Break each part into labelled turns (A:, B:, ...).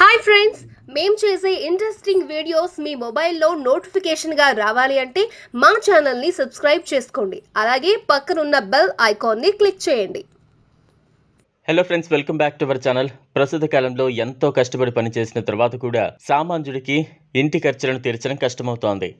A: Hi friends మేము చేసే interesting videos మీ మొబైల్లో నోటిఫికేషన్గా రావాలి అంటే మా ఛానల్ని సబ్స్క్రైబ్ చేసుకోండి. అలాగే పక్కనున్న బెల్ ఐకాన్ని క్లిక్ చేయండి.
B: Hello friends welcome back to our channel ప్రస్తుత కాలంలో ఎంతో కష్టపడి పనిచేసిన తర్వాత కూడా సామాన్యుడికి ఇంటి ఖర్చులను తీర్చడం కష్టమవుతోంది.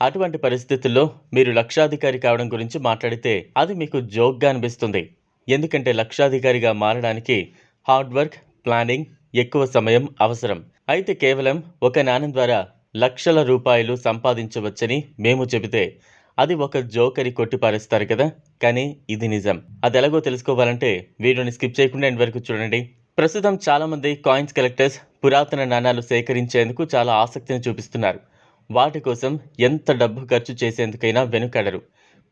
B: అటువంటి పరిస్థితుల్లో మీరు లక్షాధికారి కావడం గురించి మాట్లాడితే అది మీకు జోక్గా అనిపిస్తుంది. ఎందుకంటే లక్షాధికారిగా మారడానికి హార్డ్ వర్క్ ప్లానింగ్ ఎక్కువ సమయం అవసరం. అయితే కేవలం ఒక నాణం ద్వారా లక్షల రూపాయలు సంపాదించవచ్చని మేము చెబితే అది ఒక జోకరి కొట్టిపారేస్తారు కదా? కానీ ఇది నిజం. అది ఎలాగో తెలుసుకోవాలంటే వీడియోని స్కిప్ చేయకుండా ఎండ్ వరకు చూడండి. ప్రస్తుతం చాలామంది కాయిన్స్ కలెక్టర్స్ పురాతన నాణాలు సేకరించేందుకు చాలా ఆసక్తిని చూపిస్తున్నారు. వాటి కోసం ఎంత డబ్బు ఖర్చు చేసేందుకైనా వెనుకడరు.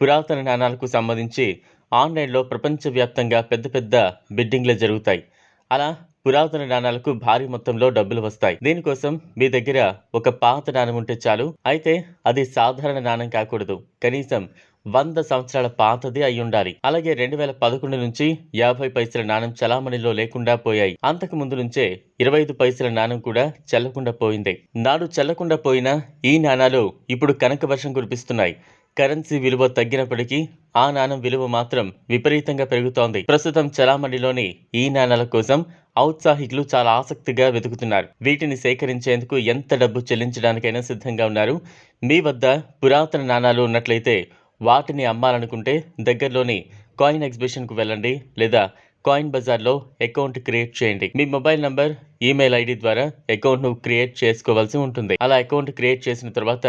B: పురాతన నాణాలకు సంబంధించి ఆన్లైన్లో ప్రపంచవ్యాప్తంగా పెద్ద పెద్ద బిడ్డింగ్లు జరుగుతాయి. అలా పురాతన నాణాలకు భారీ మొత్తంలో డబ్బులు వస్తాయి. దీనికోసం మీ దగ్గర ఒక పాత నాణం ఉంటే చాలు. అయితే అది సాధారణ నాణం కాకూడదు. కనీసం వంద సంవత్సరాల పాతది అయి ఉండాలి. అలాగే రెండు వేల పదకొండు నుంచి యాభై పైసల నాణం చలామణిలో లేకుండా పోయాయి. అంతకు ముందు నుంచే ఇరవై ఐదు పైసల నాణం కూడా చెల్లకుండా పోయింది. నాడు చెల్లకుండా పోయిన ఈ నాణాలు ఇప్పుడు కనక వర్షం కురిపిస్తున్నాయి. కరెన్సీ విలువ తగ్గినప్పటికీ ఆ నాణం విలువ మాత్రం విపరీతంగా పెరుగుతోంది. ప్రస్తుతం చలామణిలోని ఈ నాణాల కోసం ఔత్సాహికులు చాలా ఆసక్తిగా వెతుకుతున్నారు. వీటిని సేకరించేందుకు ఎంత డబ్బు చెల్లించడానికైనా సిద్ధంగా ఉన్నారు. మీ వద్ద పురాతన నాణాలు ఉన్నట్లయితే వాటిని అమ్మాలనుకుంటే దగ్గరలోని కాయిన్ ఎగ్జిబిషన్కు వెళ్ళండి లేదా కాయిన్ బజార్లో అకౌంట్ క్రియేట్ చేయండి. మీ మొబైల్ నంబర్ ఈమెయిల్ ఐడి ద్వారా అకౌంట్ను క్రియేట్ చేసుకోవాల్సి ఉంటుంది. అలా అకౌంట్ క్రియేట్ చేసిన తర్వాత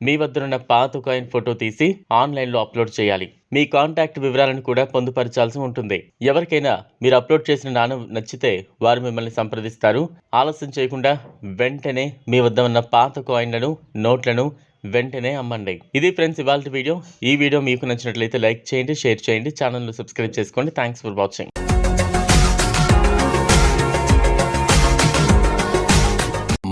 B: మీ వద్ద ఉన్న పాత కాయిన్ ఫోటో తీసి ఆన్లైన్లో అప్లోడ్ చేయాలి. మీ కాంటాక్ట్ వివరాలను కూడా పొందుపరచాల్సి ఉంటుంది. ఎవరికైనా మీరు అప్లోడ్ చేసిన నాణం నచ్చితే వారు మిమ్మల్ని సంప్రదిస్తారు. ఆలస్యం చేయకుండా వెంటనే మీ వద్ద ఉన్న పాత కాయిన్లను నోట్లను వెంటనే అమ్మండి. ఇది ఫ్రెండ్స్ ఇవాళ వీడియో. ఈ వీడియో మీకు నచ్చినట్లయితే లైక్ చేయండి షేర్ చేయండి ఛానల్ను సబ్స్క్రైబ్ చేసుకోండి. Thanks for watching.